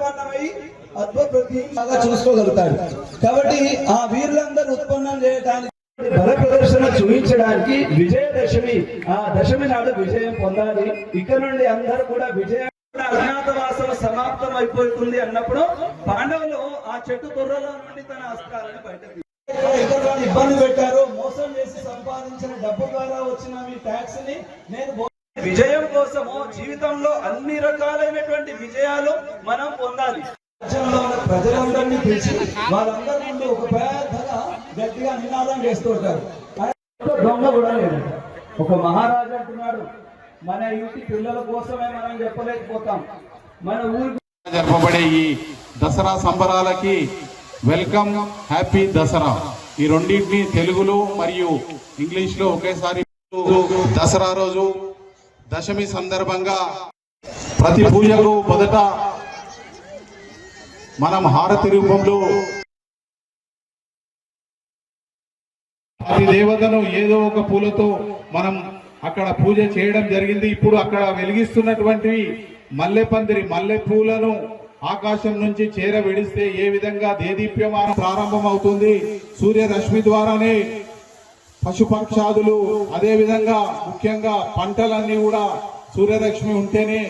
Theme బాగా చూసుకోగలుగుతాడు. కాబట్టి ఆ వీరులందరూ ఉత్పన్నం చేయడానికి బల ప్రదర్శన చూపించడానికి విజయదశమి ఆ దశమి నాడు విజయం పొందాలి. ఇక్కడ నుండి అందరూ కూడా విజయం అజ్ఞాతవాసం సమాప్తం అయిపోతుంది అన్నప్పుడు పాండవులు ఆ చెట్టు తొర్రల నుండి తన అస్త్రాలను బయటకు ఇబ్బంది పెట్టారు. మోసం చేసి సంపాదించిన డబ్బు ద్వారా వచ్చిన మీ ట్యాక్స్ని నేను విజయం కోసము జీవితంలో అన్ని రకాలైనటువంటి విజయాలు మనం పొందాలి. రాజ్యంలో ఉన్న ప్రజలందరినీ పిలిచి వాళ్ళందరి ముందు ఒక పెద్దగా గట్టిగా నినాదం చేస్తూ ఉంటారు. దొంగ కూడా లేదు. ఒక మహారాజు అంటున్నాడు మన ఇంటి పిల్లల కోసమే మనం చెప్పలేకపోతాం. మన ఊరి జరపబడే ఈ దసరా సంబరాలకి వెల్కమ్ హ్యాపీ దసరా. ఈ రెండింటిని తెలుగులో మరియు ఇంగ్లీష్లో ఒకేసారి దసరా రోజు దశమి సందర్భంగా ప్రతి పూజకు మొదట మనం హారతి రూపంలో ప్రతి దేవతను ఏదో ఒక పూలతో మనం అక్కడ పూజ చేయడం జరిగింది. ఇప్పుడు అక్కడ వెలిగిస్తున్నటువంటి మల్లెపందిరి మల్లె పూలను ఆకాశం నుంచి చేర విడిస్తే ఏ విధంగా దేదీప్యమానం ప్రారంభం అవుతుంది సూర్యరశ్మి ద్వారానే పశుపక్షాదులు అదే విధంగా ముఖ్యంగా పంటలన్నీ కూడా సూర్యరశ్మి ఉంటేనే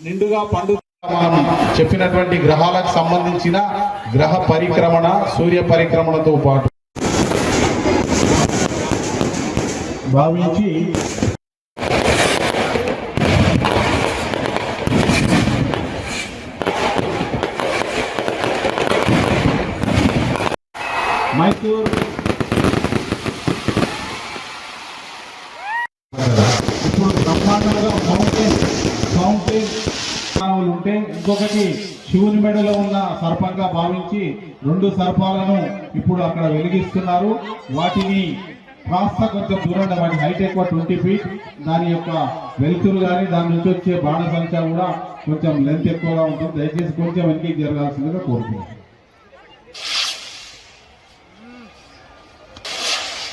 నిండుగా పండు మనం చెప్పినటువంటి గ్రహాలకు సంబంధించిన గ్రహ పరిక్రమణ సూర్య పరిక్రమణతో పాటు. భావించి మైసూర్ ఉంటే ఇంకొకటి శివుని మెడలో ఉన్న సర్పంగా భావించి రెండు సర్పాలను ఇప్పుడు అక్కడ వెలిగిస్తున్నారు. వాటిని కాస్త కొంచెం దూరంగా వాటి హైట్ ఎక్కువ ట్వంటీ ఫీట్ దాని యొక్క వెలుతురు కానీ దాని నుంచి వచ్చే బాణ సంఖ్య కూడా కొంచెం లెంత్ ఎక్కువగా ఉంటుంది. దయచేసి కొంచెం వెనక్కి జరగాల్సిందిగా కోరుతున్నాను.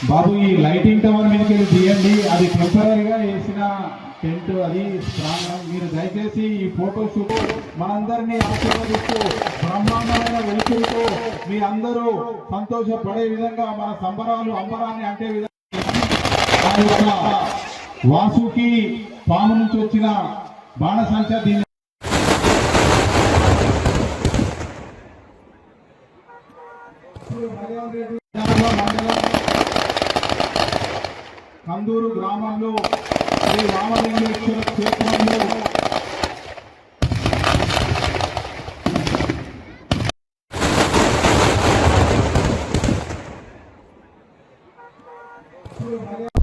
బాబు ఈ లైటింగ్ టవర్ మీదకి వెళ్ళి తీయండి. అది టెంపరీగా వేసి టెంట్ అది మీరు దయచేసి ఈ ఫోటో షూట్ మనందరినీ ఆశీర్వదిస్తూ బ్రహ్మాండమైన వెలుతురుతో మీ అందరూ సంతోషపడే విధంగా మన సంబరాలు అంబరాన్ని అంటే విధంగా వాసుకి పాము నుంచి వచ్చిన బాణసంచ దీన్ని మండలం కందూరు గ్రామంలో శ్రీ రామలింగేశ్వర క్షేత్రంలో ఇప్పుడు